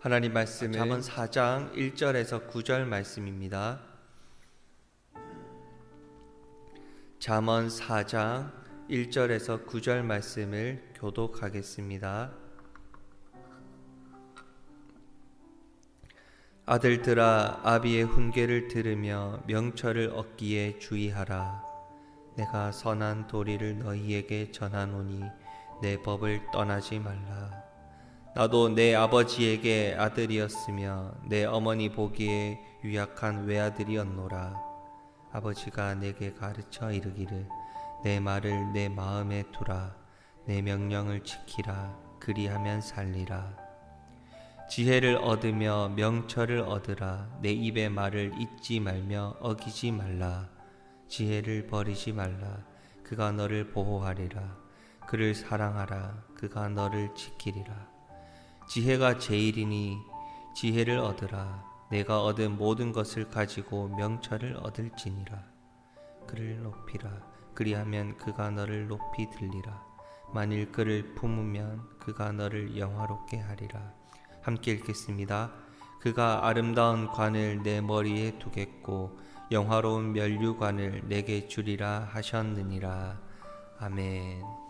하나님 말씀은 잠언 4장 1절에서 9절 말씀입니다. 잠언 4장 1절에서 9절 말씀을 교독하겠습니다. 아들들아 아비의 훈계를 들으며 명철을 얻기에 주의하라. 내가 선한 도리를 너희에게 전하노니 내 법을 떠나지 말라. 나도 내 아버지에게 아들이었으며 내 어머니 보기에 유약한 외아들이었노라. 아버지가 내게 가르쳐 이르기를 내 말을 내 마음에 두라. 내 명령을 지키라. 그리하면 살리라. 지혜를 얻으며 명철을 얻으라. 내 입의 말을 잊지 말며 어기지 말라. 지혜를 버리지 말라. 그가 너를 보호하리라. 그를 사랑하라. 그가 너를 지키리라. 지혜가 제일이니 지혜를 얻으라. 내가 얻은 모든 것을 가지고 명철을 얻을지니라. 그를 높이라. 그리하면 그가 너를 높이 들리라. 만일 그를 품으면 그가 너를 영화롭게 하리라. 함께 읽겠습니다. 그가 아름다운 관을 내 머리에 두겠고 영화로운 면류관을 내게 주리라 하셨느니라. 아멘.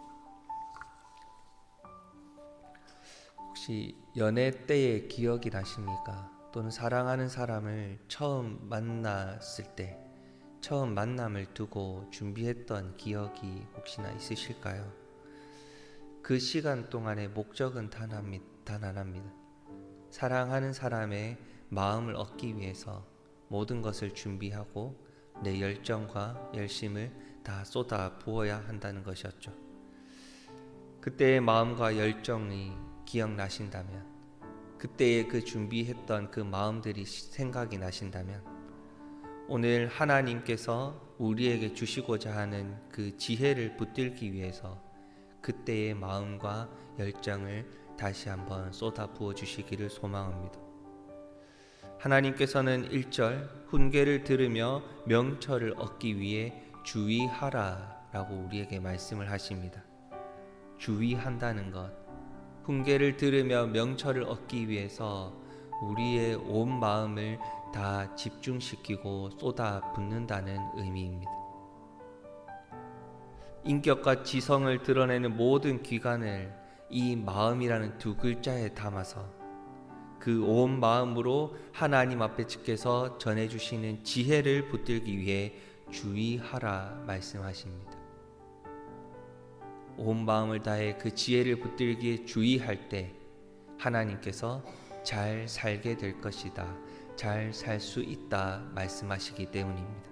혹시 연애 때의 기억이 나십니까? 또는 사랑하는 사람을 처음 만났을 때 처음 만남을 두고 준비했던 기억이 혹시나 있으실까요? 그 시간 동안의 목적은 단 하나입니다. 사랑하는 사람의 마음을 얻기 위해서 모든 것을 준비하고 내 열정과 열심을 다 쏟아 부어야 한다는 것이었죠. 그때의 마음과 열정이 기억나신다면, 그때의 그 준비했던 그 마음들이 생각이 나신다면, 오늘 하나님께서 우리에게 주시고자 하는 그 지혜를 붙들기 위해서 그때의 마음과 열정을 다시 한번 쏟아 부어 주시기를 소망합니다. 하나님께서는 1절 훈계를 들으며 명철을 얻기 위해 주의하라 라고 우리에게 말씀을 하십니다. 주의한다는 것. 훈계를 들으며 명철을 얻기 위해서 우리의 온 마음을 다 집중시키고 쏟아 붓는다는 의미입니다. 인격과 지성을 드러내는 모든 기관을 이 마음이라는 두 글자에 담아서 그 온 마음으로 하나님 앞에 측해서 전해주시는 지혜를 붙들기 위해 주의하라 말씀하십니다. 온 마음을 다해 그 지혜를 붙들기에 주의할 때 하나님께서 잘 살게 될 것이다. 잘 살 수 있다 말씀하시기 때문입니다.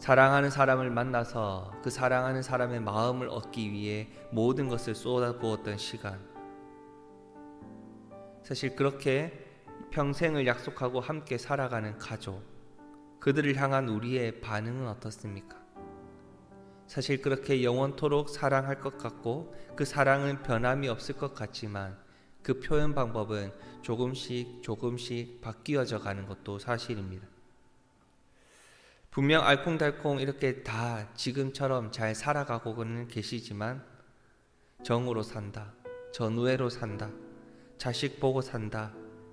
사랑하는 사람을 만나서 그 사랑하는 사람의 마음을 얻기 위해 모든 것을 쏟아부었던 시간. 사실 그렇게 평생을 약속하고 함께 살아가는 가족, 그들을 향한 우리의 반응은 어떻습니까? 사실 그렇게 영원토록 사랑할 것 같고 그 사랑은 변함이 없을 것 같지만 그 표현 방법은 조금씩 조금씩 바뀌어져 가는 것도 사실입니다. 분명 알콩달콩 이렇게 다 지금처럼 잘 살아가고는 계시지만 정으로 산다, 전우애로 산다, 자식 보고 산다,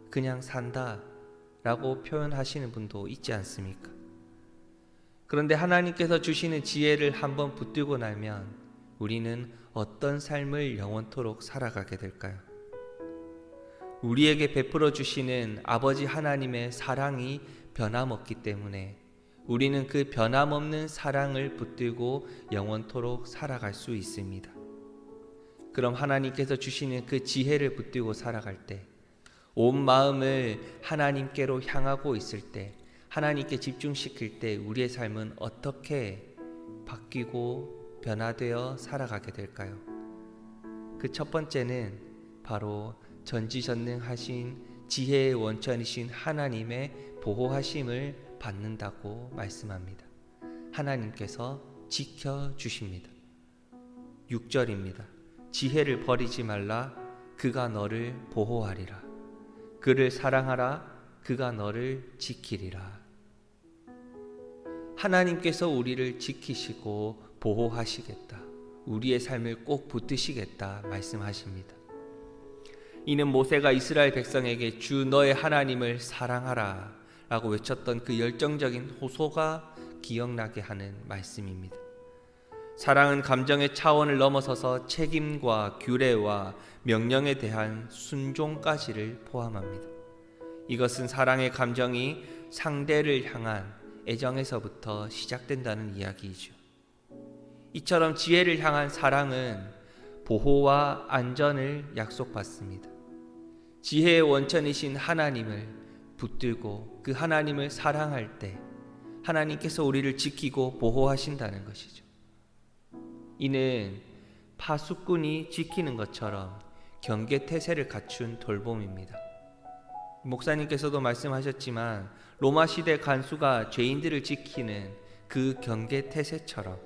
그냥 산다 라고 표현하시는 분도 있지 않습니까? 그런데 하나님께서 주시는 지혜를 한번 붙들고 나면 우리는 어떤 삶을 영원토록 살아가게 될까요? 우리에게 베풀어 주시는 아버지 하나님의 사랑이 변함없기 때문에 우리는 그 변함없는 사랑을 붙들고 영원토록 살아갈 수 있습니다. 그럼 하나님께서 주시는 그 지혜를 붙들고 살아갈 때, 온 마음을 하나님께로 향하고 있을 때, 하나님께 집중시킬 때 우리의 삶은 어떻게 바뀌고 변화되어 살아가게 될까요? 그 첫 번째는 바로 전지전능하신 지혜의 원천이신 하나님의 보호하심을 받는다고 말씀합니다. 하나님께서 지켜 주십니다. 6절입니다. 지혜를 버리지 말라 그가 너를 보호하리라. 그를 사랑하라 그가 너를 지키리라. 하나님께서 우리를 지키시고 보호하시겠다. 우리의 삶을 꼭 붙드시겠다 말씀하십니다. 이는 모세가 이스라엘 백성에게 주 너의 하나님을 사랑하라 라고 외쳤던 그 열정적인 호소가 기억나게 하는 말씀입니다. 사랑은 감정의 차원을 넘어서서 책임과 규례와 명령에 대한 순종까지를 포함합니다. 이것은 사랑의 감정이 상대를 향한 애정에서부터 시작된다는 이야기이죠. 이처럼 지혜를 향한 사랑은 보호와 안전을 약속받습니다. 지혜의 원천이신 하나님을 붙들고 그 하나님을 사랑할 때 하나님께서 우리를 지키고 보호하신다는 것이죠. 이는 파수꾼이 지키는 것처럼 경계 태세를 갖춘 돌봄입니다. 목사님께서도 말씀하셨지만 로마 시대 간수가 죄인들을 지키는 그 경계 태세처럼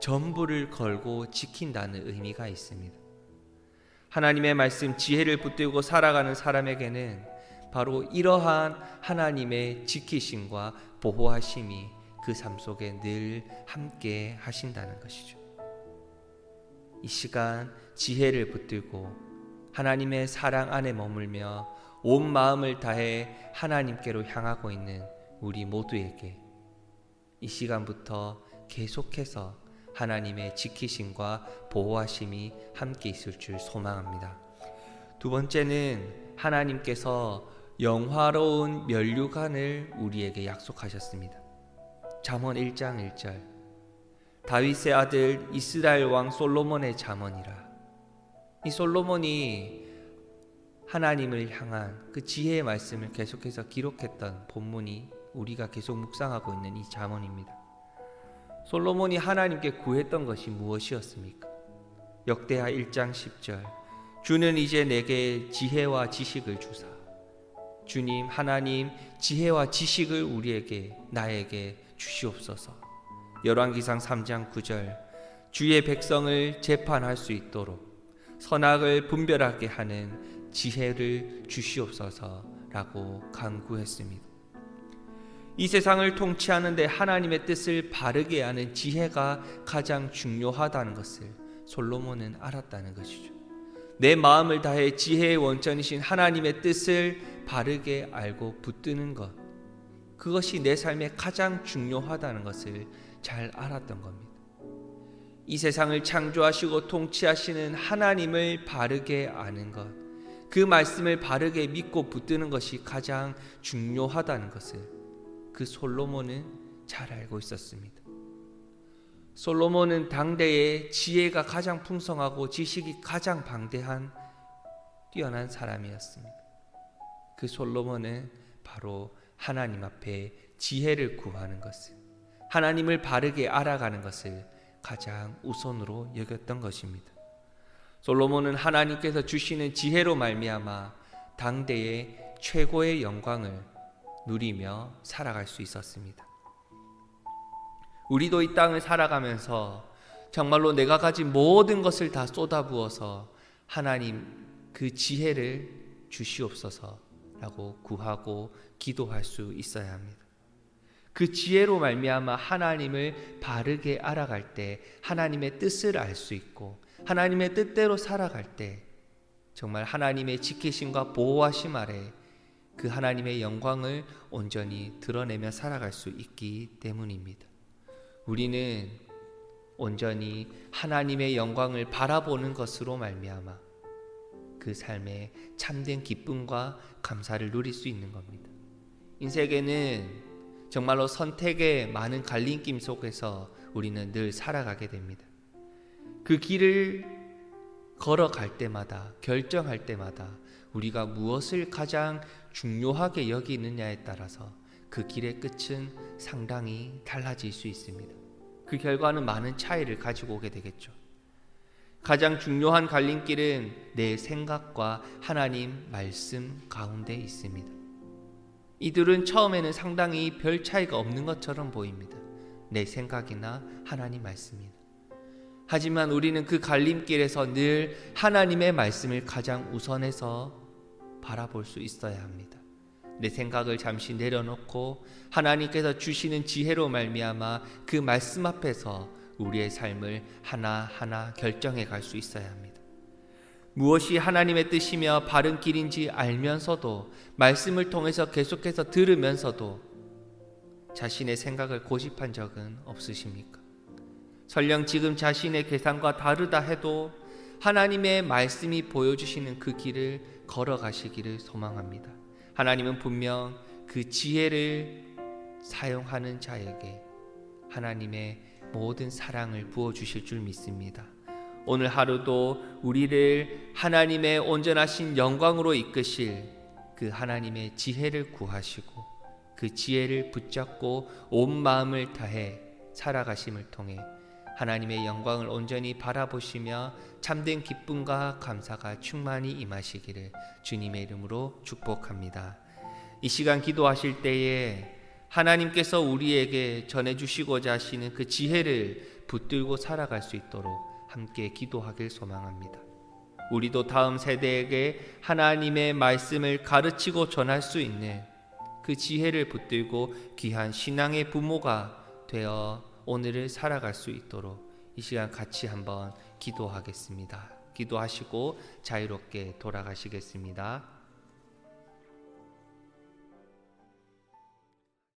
전부를 걸고 지킨다는 의미가 있습니다. 하나님의 말씀 지혜를 붙들고 살아가는 사람에게는 바로 이러한 하나님의 지키심과 보호하심이 그 삶 속에 늘 함께 하신다는 것이죠. 이 시간 지혜를 붙들고 하나님의 사랑 안에 머물며 온 마음을 다해 하나님께로 향하고 있는 우리 모두에게 이 시간부터 계속해서 하나님의 지키심과 보호하심이 함께 있을 줄 소망합니다. 두 번째는 하나님께서 영화로운 면류관을 우리에게 약속하셨습니다. 잠언 1장 1절 다윗의 아들 이스라엘 왕 솔로몬의 잠언이라 이 솔로몬이 하나님을 향한 그 지혜의 말씀을 계속해서 기록했던 본문이 우리가 계속 묵상하고 있는 이 잠언입니다. 솔로몬이 하나님께 구했던 것이 무엇이었습니까? 역대하 1장 10절 주는 이제 내게 지혜와 지식을 주사 주님 하나님 지혜와 지식을 우리에게 나에게 주시옵소서. 열왕기상 3장 9절 주의 백성을 재판할 수 있도록 선악을 분별하게 하는 지혜를 주시옵소서라고 간구했습니다. 이 세상을 통치하는데 하나님의 뜻을 바르게 아는 지혜가 가장 중요하다는 것을 솔로몬은 알았다는 것이죠. 내 마음을 다해 지혜의 원천이신 하나님의 뜻을 바르게 알고 붙드는 것. 그것이 내 삶에 가장 중요하다는 것을 잘 알았던 겁니다. 이 세상을 창조하시고 통치하시는 하나님을 바르게 아는 것. 그 말씀을 바르게 믿고 붙드는 것이 가장 중요하다는 것을 그 솔로몬은 잘 알고 있었습니다. 솔로몬은 당대의 지혜가 가장 풍성하고 지식이 가장 방대한 뛰어난 사람이었습니다. 그 솔로몬은 바로 하나님 앞에 지혜를 구하는 것을 하나님을 바르게 알아가는 것을 가장 우선으로 여겼던 것입니다. 솔로몬은 하나님께서 주시는 지혜로 말미암아 당대의 최고의 영광을 누리며 살아갈 수 있었습니다. 우리도 이 땅을 살아가면서 정말로 내가 가진 모든 것을 다 쏟아부어서 하나님 그 지혜를 주시옵소서라고 구하고 기도할 수 있어야 합니다. 그 지혜로 말미암아 하나님을 바르게 알아갈 때 하나님의 뜻을 알 수 있고 하나님의 뜻대로 살아갈 때 정말 하나님의 지키심과 보호하심 아래 그 하나님의 영광을 온전히 드러내며 살아갈 수 있기 때문입니다. 우리는 온전히 하나님의 영광을 바라보는 것으로 말미암아 그 삶에 참된 기쁨과 감사를 누릴 수 있는 겁니다. 인생에는 정말로 선택의 많은 갈림김 속에서 우리는 늘 살아가게 됩니다. 그 길을 걸어갈 때마다 결정할 때마다 우리가 무엇을 가장 중요하게 여기느냐에 따라서 그 길의 끝은 상당히 달라질 수 있습니다. 그 결과는 많은 차이를 가지고 오게 되겠죠. 가장 중요한 갈림길은 내 생각과 하나님 말씀 가운데 있습니다. 이들은 처음에는 상당히 별 차이가 없는 것처럼 보입니다. 내 생각이나 하나님 말씀이나. 하지만 우리는 그 갈림길에서 늘 하나님의 말씀을 가장 우선해서 바라볼 수 있어야 합니다. 내 생각을 잠시 내려놓고 하나님께서 주시는 지혜로 말미암아 그 말씀 앞에서 우리의 삶을 하나하나 결정해 갈 수 있어야 합니다. 무엇이 하나님의 뜻이며 바른 길인지 알면서도 말씀을 통해서 계속해서 들으면서도 자신의 생각을 고집한 적은 없으십니까? 설령 지금 자신의 계산과 다르다 해도 하나님의 말씀이 보여주시는 그 길을 걸어가시기를 소망합니다. 하나님은 분명 그 지혜를 사용하는 자에게 하나님의 모든 사랑을 부어주실 줄 믿습니다. 오늘 하루도 우리를 하나님의 온전하신 영광으로 이끄실 그 하나님의 지혜를 구하시고 그 지혜를 붙잡고 온 마음을 다해 살아가심을 통해 하나님의 영광을 온전히 바라보시며 참된 기쁨과 감사가 충만히 임하시기를 주님의 이름으로 축복합니다. 이 시간 기도하실 때에 하나님께서 우리에게 전해주시고자 하시는 그 지혜를 붙들고 살아갈 수 있도록 함께 기도하길 소망합니다. 우리도 다음 세대에게 하나님의 말씀을 가르치고 전할 수 있는 그 지혜를 붙들고 귀한 신앙의 부모가 되어 오늘을 살아갈 수 있도록 이 시간 같이 한번 기도하겠습니다. 기도하시고 자유롭게 돌아가시겠습니다.